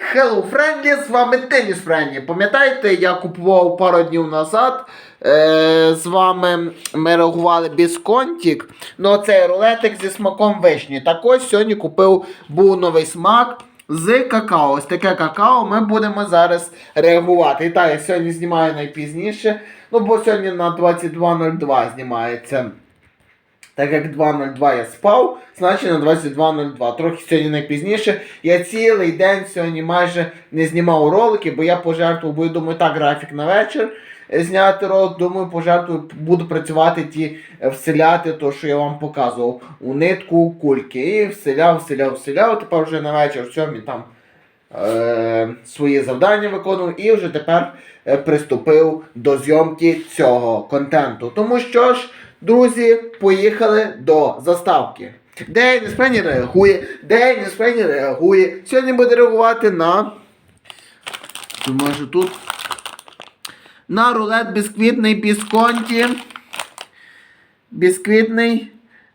Hello Friendly, з вами Теніс Friendly. Пам'ятаєте, я купував пару днів назад. Е, з вами ми реагували бісконтік. Ну, цей рулетик зі смаком вишні. Так ось сьогодні купив був новий смак з какао. Ось таке какао ми будемо зараз реагувати. І так, я сьогодні знімаю найпізніше. Ну, бо сьогодні на 22.02 знімається. Так як 2.02 я спав, значить на 22.02. Трохи сьогодні найпізніше. Я цілий день сьогодні майже не знімав ролики, бо я пожертвував, бо я думаю, так, графік на вечір е, зняти ролик. Думаю, пожертвую, буду працювати ті, е, вселяти, то, що я вам показував, у нитку кульки. І вселяв, вселяв, вселяв. Тепер вже на вечір в сьомій там е, свої завдання виконував і вже тепер е, приступив до зйомки цього контенту. Тому що ж, друзі, поїхали до заставки. Денис Пені реагує, День Спені реагує. Сьогодні буде реагувати на. Думаю, тут. На рулет бісквітний бісконті. Бісквітний.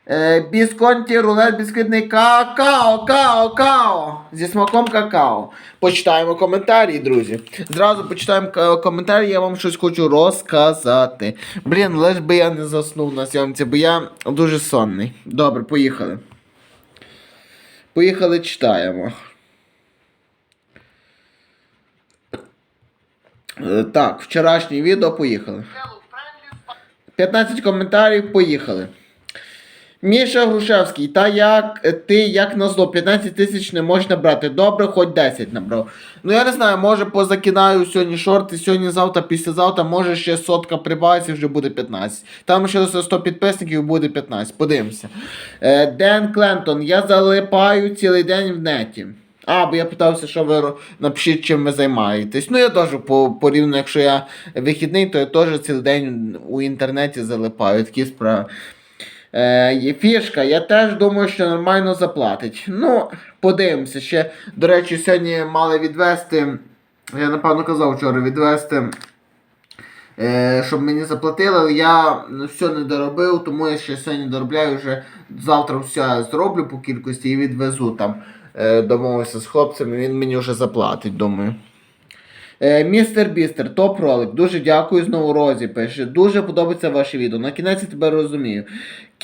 Е, бісконті, рулет бісквітний какао, као, као. Зі смаком какао. Почитаємо коментарі, друзі. Зразу почитаємо к- коментарі, я вам щось хочу розказати. Блін, лиш би я не заснув на зйомці, бо я дуже сонний. Добре, поїхали. Поїхали, читаємо. Е, Так, вчорашнє відео, поїхали. 15 коментарів, поїхали. Міша Грушевський, та як е, ти як назло, 15 тисяч не можна брати. Добре, хоч 10 набрав. Ну я не знаю, може позакидаю сьогодні шорти, сьогодні, завтра, післязавтра, може ще сотка прибавиться, вже буде 15. Там ще 100 підписників буде 15. Подивимося. Е, Ден Клентон, я залипаю цілий день в неті. А, бо я питався, що ви напишіть, чим ви займаєтесь. Ну, я теж по, порівняно, якщо я вихідний, то я теж цілий день у інтернеті залипаю. Такі справи. Е, фішка, я теж думаю, що нормально заплатить. Ну, подивимося. Ще, до речі, сьогодні мали відвести. Я напевно казав вчора відвести. Е, щоб мені заплатили, але я все не доробив, тому я ще сьогодні доробляю вже завтра все зроблю по кількості і відвезу там. Е, домовився з хлопцями, він мені вже заплатить, думаю. Містер Бістер, топ ролик. Дуже дякую знову Розі. Пише. Дуже подобається ваше відео. На кінець я тебе розумію.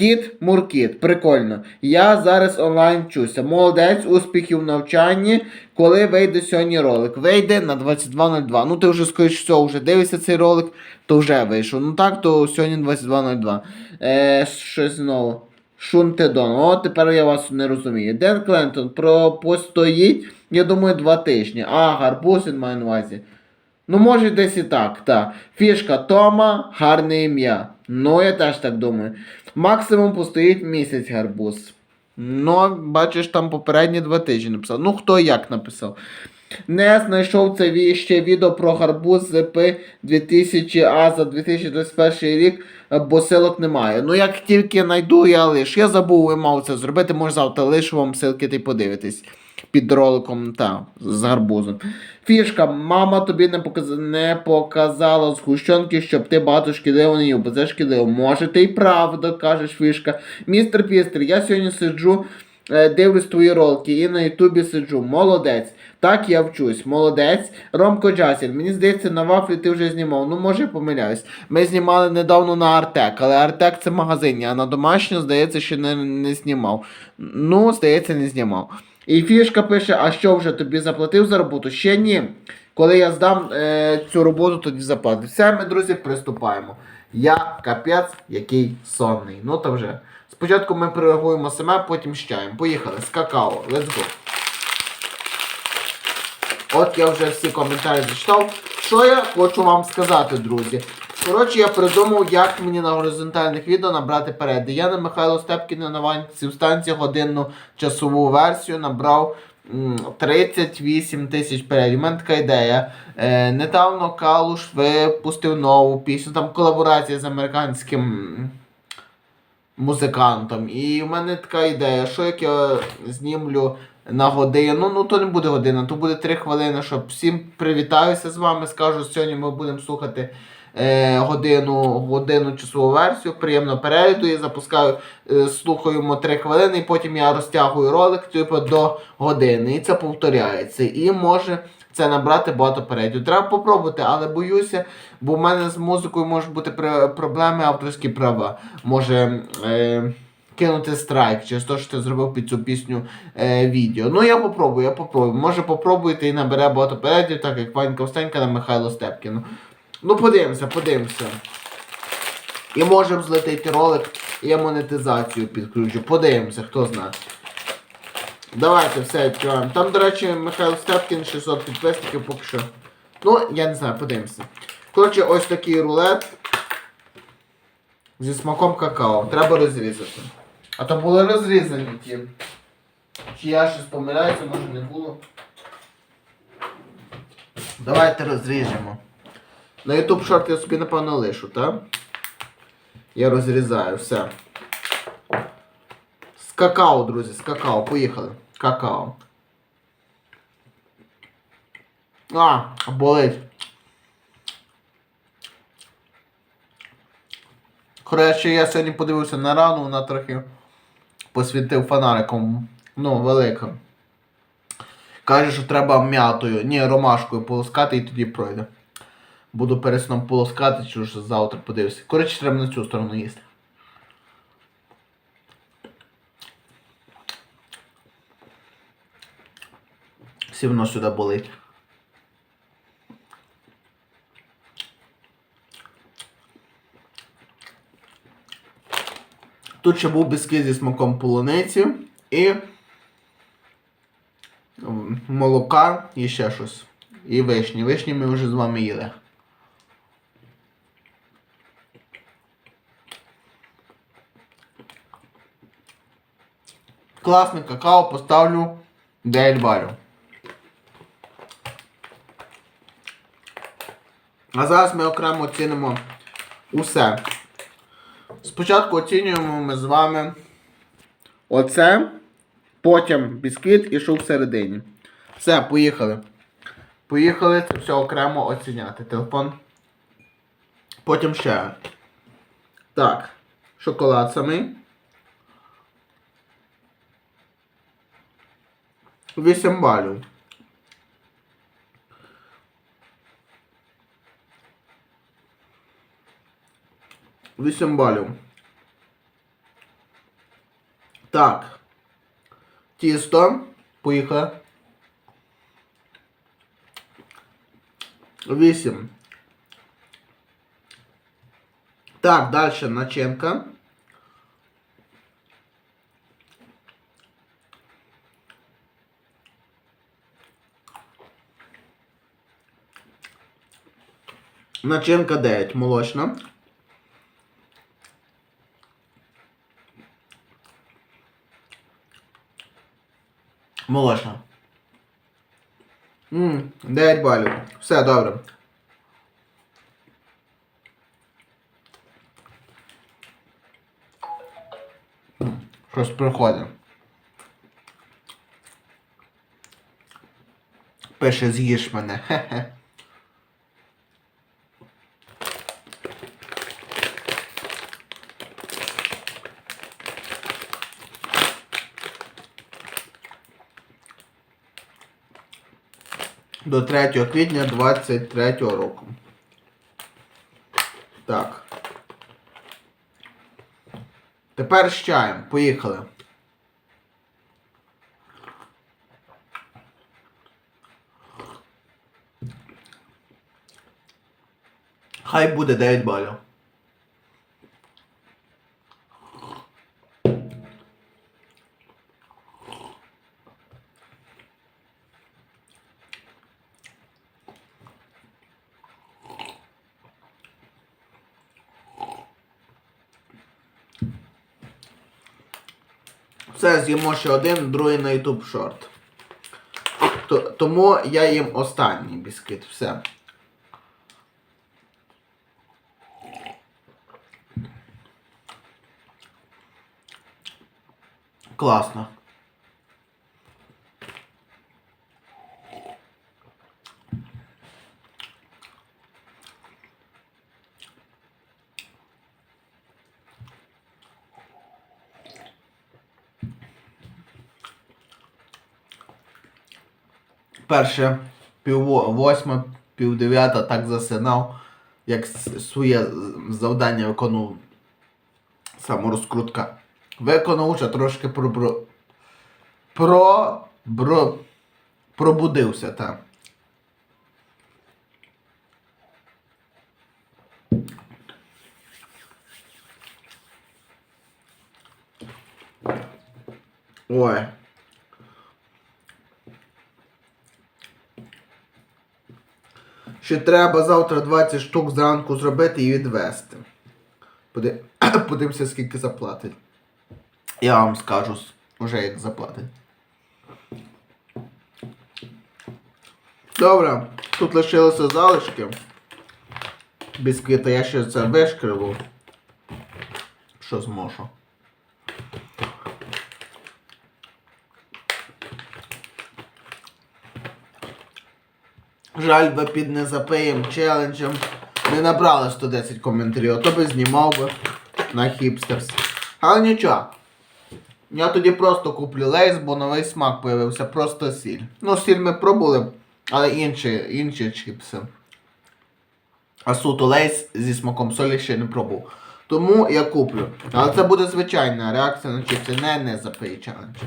Кіт Муркіт, прикольно. Я зараз онлайн вчуся. Молодець, успіхів в навчанні. Коли вийде сьогодні ролик? Вийде на 22.02. Ну ти вже скоріш всього вже дивишся цей ролик, то вже вийшов. Ну так, то сьогодні 22.02. Е, щось знову. Шунтедон. О, тепер я вас не розумію. Ден Клентон постоїть, я думаю, два тижні. А, гарбуз він має на увазі. Ну, може, десь і так, так. Фішка Тома, гарне ім'я. Ну, я теж так думаю. Максимум постоїть місяць гарбуз. Ну, бачиш, там попередні два тижні написав. Ну, хто як написав. Не знайшов це ще відео про гарбуз ЗП 2000 А за 2021 рік, е, бо силок немає. Ну як тільки знайду, я лиш. Я забув, я мав це зробити, може завтра лишу вам ссылки ти подивитесь під роликом та з гарбузом. Фішка, мама тобі не, показ... не показала згущенки, щоб ти багато шкідливо не їв, бо це шкідливо. Може, ти й правда, кажеш фішка. Містер Пістер, я сьогодні сиджу. Е, Дивлюсь твої ролики і на Ютубі сиджу. Молодець. Так я вчусь. Молодець. Ромко Джасіль, мені здається, на вафлі ти вже знімав. Ну, може, я помиляюсь. Ми знімали недавно на Артек, але Артек це магазин, а на домашню, здається, ще не, не знімав. Ну, здається, не знімав. І фішка пише: а що вже тобі заплатив за роботу? Ще ні. Коли я здам е, цю роботу, тоді заплатив. Все, ми, друзі, приступаємо. Я капець, який сонний. Ну то вже. Спочатку ми перерахуємо саме, потім з чаєм. Поїхали з какао. Let's go. От я вже всі коментарі зачитав. Що я хочу вам сказати, друзі? Коротше, я придумав, як мені на горизонтальних відео набрати перегляди. Я на Михайло Степкіна на Ванці в станції годинну часову версію набрав 38 тисяч переглядів. У мене така ідея. Е, недавно Калуш випустив нову пісню, там колаборація з американським музикантом. І в мене така ідея, що як я знімлю на годину, ну то не буде година, то буде 3 хвилини, щоб всім привітаюся з вами. Скажу, сьогодні ми будемо слухати годину, годину часову версію, приємно перегляду, я запускаю, е, слухаємо 3 хвилини, і потім я розтягую ролик типу, до години. І це повторяється. І може це набрати багато переглядів. Треба попробувати, але боюся, бо в мене з музикою можуть бути проблеми авторські права. Може. Е, кинути страйк через те, що ти зробив під цю пісню е, відео. Ну я попробую, я попробую. Може попробуйте і набере багато переглядів, так як Ванька Остенька на Михайло Степкіну. Ну подивимося, подивимося. І може взлетить ролик, і я монетизацію підключу. Подивимося, хто знає. Давайте все відкриваємо. Там, до речі, Михайло Степкін 600 підписників поки що. Ну, я не знаю, подивимося. Коротше, ось такий рулет зі смаком какао. Треба розрізати. А то були розрізані ті. Чи я щось помиляюся, може не було. Давайте розріжемо. На YouTube шорт я собі напевно лишу, так? Я розрізаю, все. З какао, друзі, з какао. Поїхали. Какао. А, болить. Коротше, я сьогодні подивився на рану, вона трохи посвітив фонариком. Ну, великим. Каже, що треба м'ятою, ні, ромашкою полоскати і тоді пройде. Буду перед сном полоскати, чи вже завтра подивлюся. Коротше, треба на цю сторону їсти. Все воно сюди болить. Тут ще був бісквіт зі смаком полуниці і молока і ще щось. І вишні. Вишні ми вже з вами їли. Класне какао поставлю 9 балів. А зараз ми окремо оцінимо усе. Спочатку оцінюємо ми з вами оце, потім бісквіт і що всередині. Все, поїхали. Поїхали це все окремо оціняти. Телефон. Потім ще. Так. Шоколад самий. 8 балів. Вісім балів. Так. Тісто. Поїхали. Вісім. Так, далі начинка. Начинка 9, молочна. Молочна. Ммм, 9 балів. Все добре. Щось приходить. Пише з'їж мене. Хе-хе. До 3 квітня 23 року. Так. Тепер з чаєм. Поїхали. Хай буде 9 балів. Все, з'їмо ще один, другий на YouTube шорт. Тому я їм останній бісквіт. Все. Класно. Перше пів во- восьма, пів дев'ята так засинав, як своє завдання виконував саморозкрутка. Виконав, ще трошки про, про, про, бро, пробудився там. Ой. Ще треба завтра 20 штук зранку зробити і відвести. Подивимося, скільки заплатить. Я вам скажу уже як заплатить. Добре, тут лишилися залишки. Бісквіта я ще це вишкриву. Що зможу. Жаль, би під незапиєм челенджем не набрали 110 коментарів, а то би знімав би на хіпстерс. Але нічого. Я тоді просто куплю лейс, бо новий смак появився, просто сіль. Ну, сіль ми пробували, але інші, інші чіпси. А суто лейс зі смаком солі ще не пробував. Тому я куплю. Але це буде звичайна реакція на чіпси, не не запиє челендж.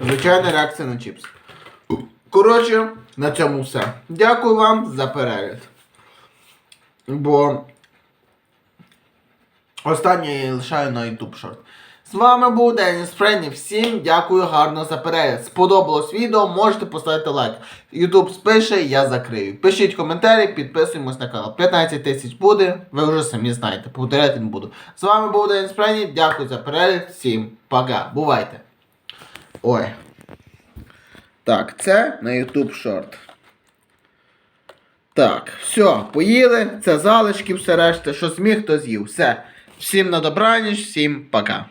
Звичайна реакція на чіпси. Коротше, на цьому все. Дякую вам за перегляд. Бо останнє лишаю на YouTube Short. З вами був Деніс Френі. Всім дякую гарно за перегляд. Сподобалось відео, можете поставити лайк. YouTube спише, я закрию. Пишіть коментарі, підписуємось на канал. 15 тисяч буде, ви вже самі знаєте. Повторяти не буду. З вами був Деніс Френі. Дякую за перегляд. Всім пока. Бувайте. Ой. Так, це на YouTube Short. Так, все, поїли, це залишки, все решта, що зміг, то з'їв. Все. Всім на добраніч, всім пока.